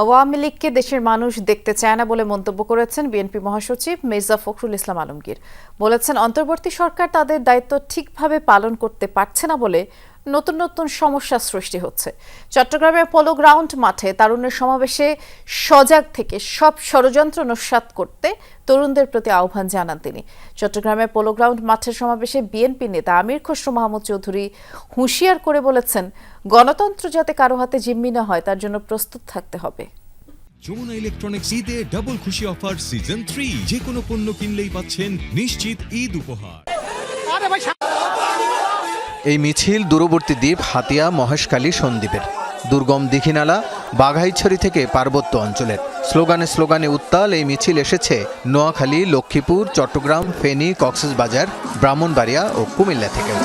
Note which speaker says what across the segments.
Speaker 1: আওয়ামী লীগকে দেশের মানুষ দেখতে চায় না বলে মন্তব্য করেছেন বিএনপি মহাসচিব মির্জা ফখরুল ইসলাম আলমগীর। বলেছেন, অন্তর্বর্তী সরকার তাদের দায়িত্ব ঠিকভাবে পালন করতে পারছে না বলে নতুন নতুন সমস্যা সৃষ্টি হচ্ছে। চট্টগ্রামের পোলো গ্রাউন্ড মাঠে তারুণ্যের সমাবেশে সজাগ থেকে সব ষড়যন্ত্র নস্যাৎ করতে তরুণদের প্রতি আহ্বান জানান তিনি। চট্টগ্রামের পোলো গ্রাউন্ড মাঠের সমাবেশে বিএনপি নেতা আমির খসরু মাহমুদ চৌধুরী হুঁশিয়ার করে বলেছেন গণতন্ত্র যাতে কারও হাতে জিম্মি না হয় তার জন্য প্রস্তুত থাকতে হবে।
Speaker 2: যমুনা ইলেকট্রনিক্স ঈদে ডাবল খুশি অফার সিজন থ্রি যে কোনো পণ্য কিনলেই পাচ্ছেন নিশ্চিত ঈদ উপহার।
Speaker 3: মিছিল দূরবর্তী দ্বীপ, হাতিয়া মহেশখালী সন্দ্বীপের। দুর্গম দীঘিনালা, বাঘাইছড়ি থেকে পার্বত্য অঞ্চলের। স্লোগানে স্লোগানে উত্তাল এই মিছিল এসেছে নোয়াখালী, লক্ষ্মীপুর, চট্টগ্রাম, ফেনী, কক্সবাজার, ব্রাহ্মণবাড়িয়া ও কুমিল্লা থেকেও।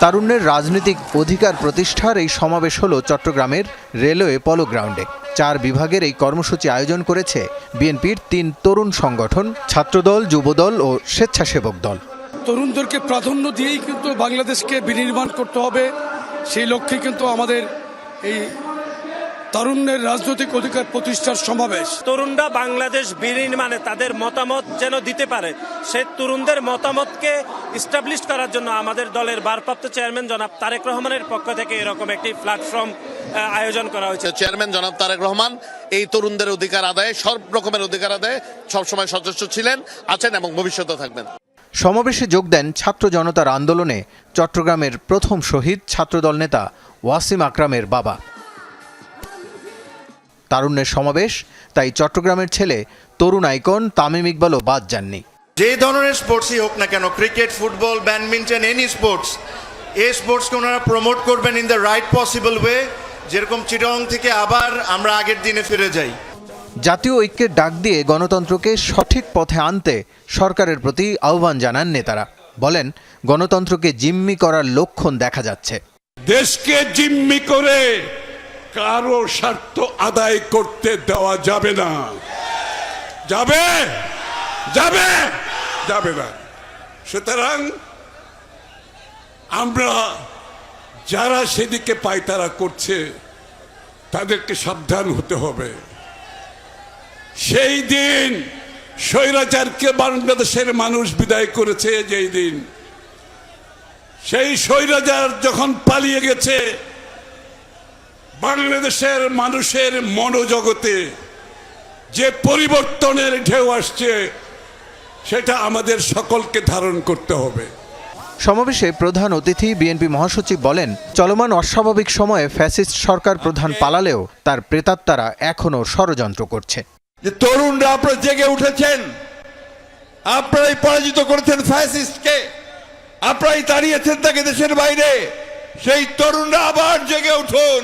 Speaker 3: তারুণ্যের রাজনৈতিক অধিকার প্রতিষ্ঠার এই সমাবেশ হলো চট্টগ্রামের রেলওয়ে পলো গ্রাউন্ডে। চার বিভাগের এই কর্মসূচি আয়োজন করেছে বিএনপির তিন তরুণ সংগঠন, ছাত্রদল, যুবদল ও স্বেচ্ছাসেবক দল।
Speaker 4: তরুণদেরকে প্রাধান্য দিয়েই কিন্তু বাংলাদেশকে বিনির্মাণ করতে হবে। সেই লক্ষ্যে কিন্তু আমাদের এই তারুণ্যের রাজনৈতিক অধিকার প্রতিষ্ঠার সমাবেশ।
Speaker 5: তরুণরা বাংলাদেশ বিনির্মাণে তাদের মতামত যেন দিতে পারে সে তরুণদের মতামতকে ইস্টাবলিশ করার জন্য আমাদের দলের ভারপ্রাপ্ত চেয়ারম্যান জনাব তারেক রহমানের পক্ষ থেকে এরকম একটি প্ল্যাটফর্ম আয়োজন করা হয়েছে।
Speaker 6: চেয়ারম্যান জনাব তারেক রহমান এই তরুণদের অধিকার আদায়ে সব রকমের অধিকার আদায়ে সবসময় সচেষ্ট ছিলেন আছেন এবং ভবিষ্যতে থাকবেন।
Speaker 3: সমাবেশে যোগ দেন ছাত্র জনতার আন্দোলনে চট্টগ্রামের প্রথম শহীদ ছাত্রদল নেতা ওয়াসিম আকরামের বাবা। তারুণ্যের সমাবেশ, তাই চট্টগ্রামের ছেলে তরুণ আইকন তামিম ইকবালও বাদ যাননি।
Speaker 7: যে ধরনের স্পোর্টসই হোক না কেন, cricket, football, badminton, any sports, এই স্পোর্টসকে ওনারা প্রমোট করবেন in the right possible way. যেরকম চিটং থেকে আবার আমরা আগের দিনে ফিরে যাই।
Speaker 3: জাতীয় ঐক্যের ডাক দিয়ে গণতন্ত্রকে সঠিক পথে আনতে সরকারের প্রতি আহ্বান জানান নেতারা। বলেন, গণতন্ত্রকে জিম্মি করার লক্ষণ দেখা যাচ্ছে।
Speaker 8: দেশকে জিম্মি করে কারও স্বার্থ আদায় করতে দেওয়া যাবে না। যাবে? যাবে? যাবে না। সুতরাং আমরা যারা সেদিকে পায়তারা করছে, তাদেরকে সাবধান হতে হবে। সেই দিন স্বৈরাচারকে বাংলাদেশের মানুষ বিদায় করেছে, যেই দিন। সেই স্বৈরাচার যখন পালিয়ে গেছে, বাংলাদেশের মানুষের মনোজগতে যে পরিবর্তনের ঢেউ আসছে, সেটা আমাদের সকলকে ধারণ করতে হবে।
Speaker 3: সমাবেশে প্রধান অতিথি বিএনপি মহাসচিব বলেন, চলমান অস্বাভাবিক সময়ে ফ্যাসিস্ট সরকার প্রধান পালালেও তার প্রেতাত্মারা এখনও ষড়যন্ত্র করছে।
Speaker 9: যে তরুণরা আপনারা জেগে উঠেছেন, আপনারাই পরাজিত করেছেন ফ্যাসিস্টকে আপনারাই তাড়িয়েছেন তাকে দেশের বাইরে, সেই তরুণরা আবার জেগে উঠুন।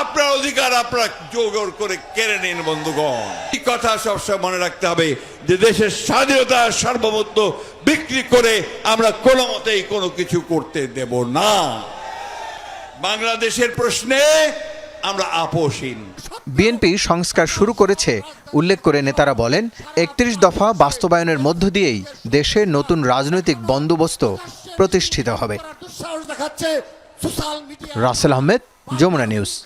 Speaker 9: আপনার অধিকার আপনারা জোগর করে কেড়ে নিন, বন্ধুগণ। এই কথা সবসময় মনে রাখতে হবে যে দেশের স্বাধীনতা সার্বভৌমত্ব বিক্রি করে আমরা কোনো মতেই কোনো কিছু করতে দেব না। বাংলাদেশের প্রশ্নে আমরা আপোষহীন।
Speaker 3: বিএনপি সংস্কার শুরু করেছে। উল্লেখ করে নেতারা বলেন একত্রিশ দফা বাস্তবায়নের মধ্য দিয়েই দেশে নতুন রাজনৈতিক বন্দোবস্ত প্রতিষ্ঠিত হবে। রাসেল আহমেদ যমুনা নিউজ।